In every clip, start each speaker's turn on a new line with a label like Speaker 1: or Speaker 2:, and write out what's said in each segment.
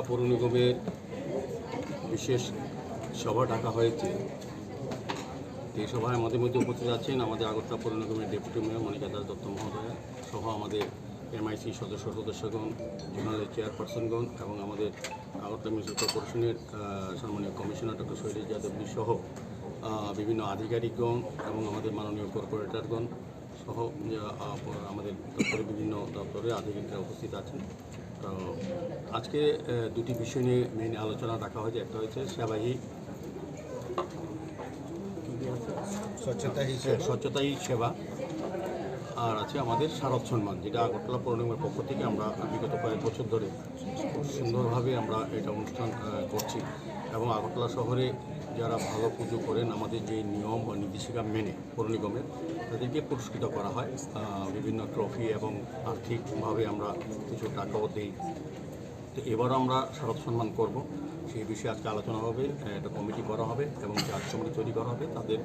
Speaker 1: আগরতলা পৌর নিগমের বিশেষ সভা ডাকা হয়েছে। এই সভায় আমাদের মধ্যে উপস্থিত আছেন আমাদের আগরতলা পৌর নিগমের ডেপুটি মেয়র মনিকা দাস দত্ত মহোদয় সহ আমাদের এমআইসি সদস্য সদস্যগণ জোনালের চেয়ারপারসনগণ এবং আমাদের আগরতলা মিউনিসিপাল কর্পোরেশনের সম্মানীয় কমিশনার ডক্টর শৈলেশ যাদবী সহ বিভিন্ন আধিকারিকগণ এবং আমাদের মাননীয় কর্পোরেটরগণ সহ আমাদের দপ্তরের বিভিন্ন দপ্তরের আধিকারিকরা উপস্থিত আছেন। তো আজকে দুটি বিষয় নিয়ে মেইন আলোচনা রাখা হয়েছে। একটা হয়েছে সেবাহী স্বচ্ছতাই সেবা। আর আছে আমাদের শারদ সম্মান যেটা আগরতলা পৌর নিগমের পক্ষ থেকে আমরা বিগত কয়েক বছর ধরে খুব সুন্দরভাবে আমরা এটা অনুষ্ঠান করছি। এবং আগরতলা শহরে যারা ভালো পুজো করেন আমাদের যে নিয়ম বা নির্দেশিকা মেনে পৌর নিগমের তাদেরকে পুরস্কৃত করা হয়। বিভিন্ন ট্রফি এবং আর্থিকভাবে আমরা কিছু টাকাও দিই। তো এবারও আমরা শারদ সম্মান করব। সেই বিষয়ে আজকে আলোচনা হবে, একটা কমিটি করা হবে এবং চার্জ কমিটি তৈরি করা হবে। তাদের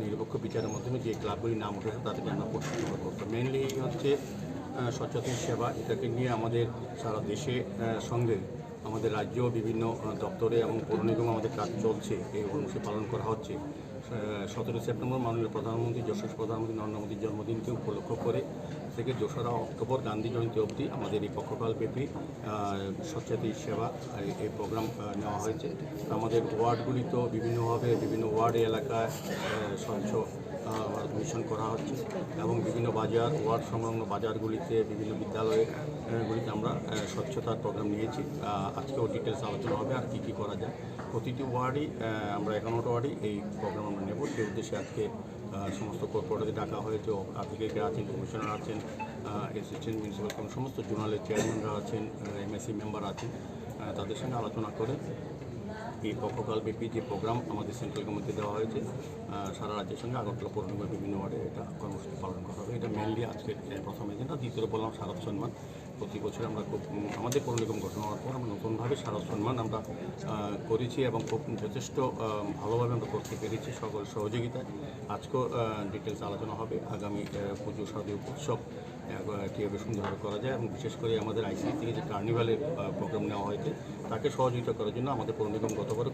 Speaker 1: নিরপেক্ষ বিচারের মাধ্যমে যে ক্লাবগুলির নাম উঠেছে, তাদেরকে আমরা পুরস্কৃত করব। মেনলি হচ্ছে সচেতন সেবা। এটাকে নিয়ে আমাদের সারা দেশে সঙ্গে আমাদের রাজ্য বিভিন্ন দপ্তরে এবং পৌর নিগম আমাদের কাজ চলছে। এই অনুষ্ঠান পালন করা হচ্ছে। সতেরো সেপ্টেম্বর মাননীয় প্রধানমন্ত্রী যশস্বী প্রধানমন্ত্রী নরেন্দ্র মোদীর জন্মদিনকে উপলক্ষ করে থেকে দোসরা অক্টোবর, গান্ধী জয়ন্তী অবধি আমাদের এই পক্ষকালব্যাপী স্বচ্ছতা সেবা এই- প্রোগ্রাম নেওয়া হয়েছে। আমাদের ওয়ার্ডগুলিতেও বিভিন্নভাবে বিভিন্ন ওয়ার্ড, এলাকায় স্বচ্ছ মিশন করা হচ্ছে এবং বিভিন্ন বাজার, ওয়ার্ড সংলগ্ন বাজারগুলিতে, বিভিন্ন বিদ্যালয়গুলিতে আমরা স্বচ্ছতার প্রোগ্রাম নিয়েছি। আজকেও ডিটেলস আলোচনা হবে আর কী কী করা যায়। প্রতিটি ওয়ার্ডই আমরা এগারোটা ওয়ার্ডই এই প্রোগ্রাম আমরা নেব। সেই উদ্দেশ্যে আজকে সমস্ত কর্পোরেটর ডাকা হয়েছে আধিকারিকরা আছেন কমিশনার আছেন অ্যাসিস্ট্যান্ট মিউনিসিপাল কমিশন সমস্ত জোনালের চেয়ারম্যানরা আছেন এমএসসি মেম্বার আছেন তাদের সঙ্গে আলোচনা করে এই পক্ষকালব্যাপী যে প্রোগ্রাম আমাদের সেন্ট্রাল গভর্নমেন্টে দেওয়া হয়েছে সারা রাজ্যের সঙ্গে আগরতলা পৌর বিভিন্ন ওয়ার্ডে এটা কর্মসূচি পালন করা হবে। এটা মেনলি আজকের প্রথম এজেন্ডা দ্বিতীয় বললাম শারদ সম্মান প্রতি বছর আমরা খুব আমাদের পৌর নিগম গঠন হওয়ার পর আমরা নতুনভাবে শারদ সম্মান আমরা করেছি এবং খুব যথেষ্ট ভালোভাবে আমরা করতে পেরেছি সকল সহযোগিতায়। আজকেও ডিটেলস আলোচনা হবে। আগামী পুজো শারদীয় উৎসব কীভাবে সুন্দরভাবে করা যায় এবং বিশেষ করে আমাদের আইসিসি থেকে যে কার্নিভালের প্রোগ্রাম নেওয়া হয়েছে, তাকে সহযোগিতা করার জন্য আমাদের পৌর নিগম গতবারও